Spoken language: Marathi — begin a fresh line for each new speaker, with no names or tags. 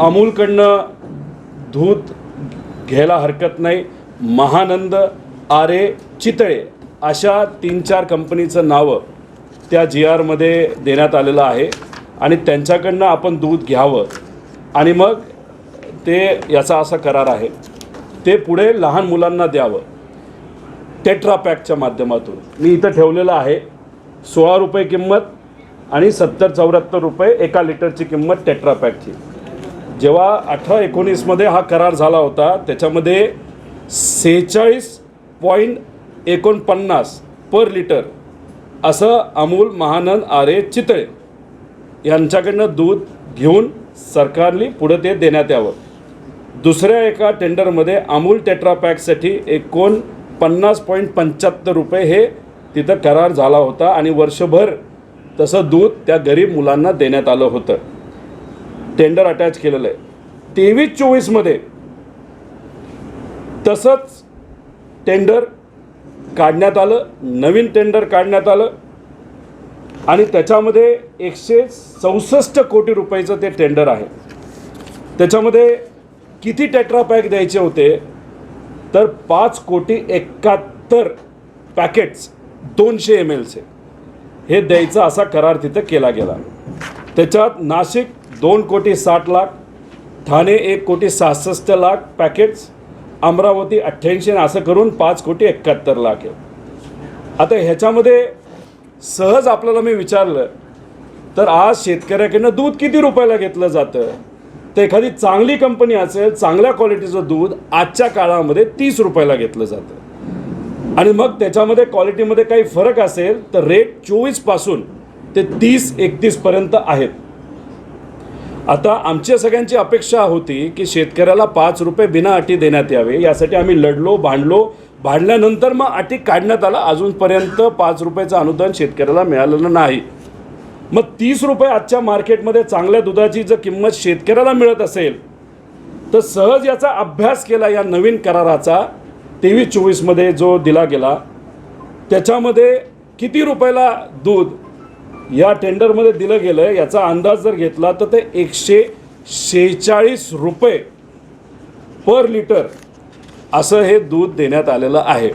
अमूलकडनं दूध घ्यायला हरकत नाही. महानंद आरे चितळे अशा तीन चार कंपनीचं नावं त्या जी आरमध्ये देण्यात आलेलं आहे आणि त्यांच्याकडनं आपण दूध घ्यावं. आणि मग ते याचा असा करार आहे. ते पुढे लहान मुलांना द्यावं. टेट्रा पॅकच्या माध्यमातून. मी इथं ठेवलेलं आहे. सोळा रुपये किंमत आणि सत्तर चौऱ्याहत्तर रुपये एका लिटरची किंमत टेट्रा पॅकची जेव्हा अठरा एकोणीसमध्ये हा करार झाला होता त्याच्यामध्ये सेहेचाळीस पॉईंट एकोणपन्नास पर लिटर असं अमूल महानंद आरे चितळे यांच्याकडनं दूध घेऊन सरकारने पुढं ते देण्यात यावं. दुसऱ्या एका टेंडरमध्ये अमूल टेट्रापॅकसाठी एकोण पन्नास पॉईंट पंच्याहत्तर रुपये हे तिथं करार झाला होता आणि वर्षभर तसं दूध त्या गरीब मुलांना देण्यात आलं होतं. टेंडर अटॅच केलेलं आहे. तेवीस चोवीसमध्ये तसंच टेंडर काढण्यात आलं नवीन टेंडर काढण्यात आलं आणि त्याच्यामध्ये एकशे चौसष्ट कोटी रुपयाचं ते टेंडर आहे. त्याच्यामध्ये किती टेट्रा पॅक द्यायचे होते? तर पाच कोटी एकाहत्तर पॅकेट्स दोनशे एम एलचे हे द्यायचा असा करार तिथं केला गेला. त्याच्यात नाशिक दोन कोटी साठ लाख ठाणे एक कोटी सहासष्ट लाख पॅकेट्स अमरावती अठ्ठ्याऐंशी असं करून पाच कोटी एकाहत्तर लाख आहे. आता ह्याच्यामध्ये सहज आपल्याला मी विचारलं तर आज शेतकऱ्याकडनं दूध किती रुपयाला घेतलं जातं? तर एखादी चांगली कंपनी असेल चांगल्या क्वालिटीचं दूध आजच्या काळामध्ये तीस रुपयाला घेतलं जातं. आणि मग त्याच्यामध्ये क्वालिटीमध्ये काही फरक असेल तर रेट चोवीसपासून ते तीस एकतीसपर्यंत आहेत. आता आमच्या सगळ्यांची अपेक्षा होती की शेतकऱ्याला पाच रुपये बिना अटी देण्यात यावे यासाठी आम्ही लढलो भांडलो. भांडल्यानंतर मग अटी काढण्यात आला. अजूनपर्यंत पाच रुपयाचं अनुदान शेतकऱ्याला मिळालेलं नाही. मग तीस रुपये आजच्या मार्केटमध्ये चांगल्या दुधाची जर किंमत शेतकऱ्याला मिळत असेल तर सहज याचा अभ्यास केला या नवीन कराराचा. तेवीस चोवीसमध्ये जो दिला गेला त्याच्यामध्ये किती रुपयाला दूध या टेंडरमध्ये दिलं गेलं याचा अंदाज जर घेतला तर ते एकशे शेहेचाळीस रुपये पर लिटर असं हे दूध देण्यात आलेलं आहे.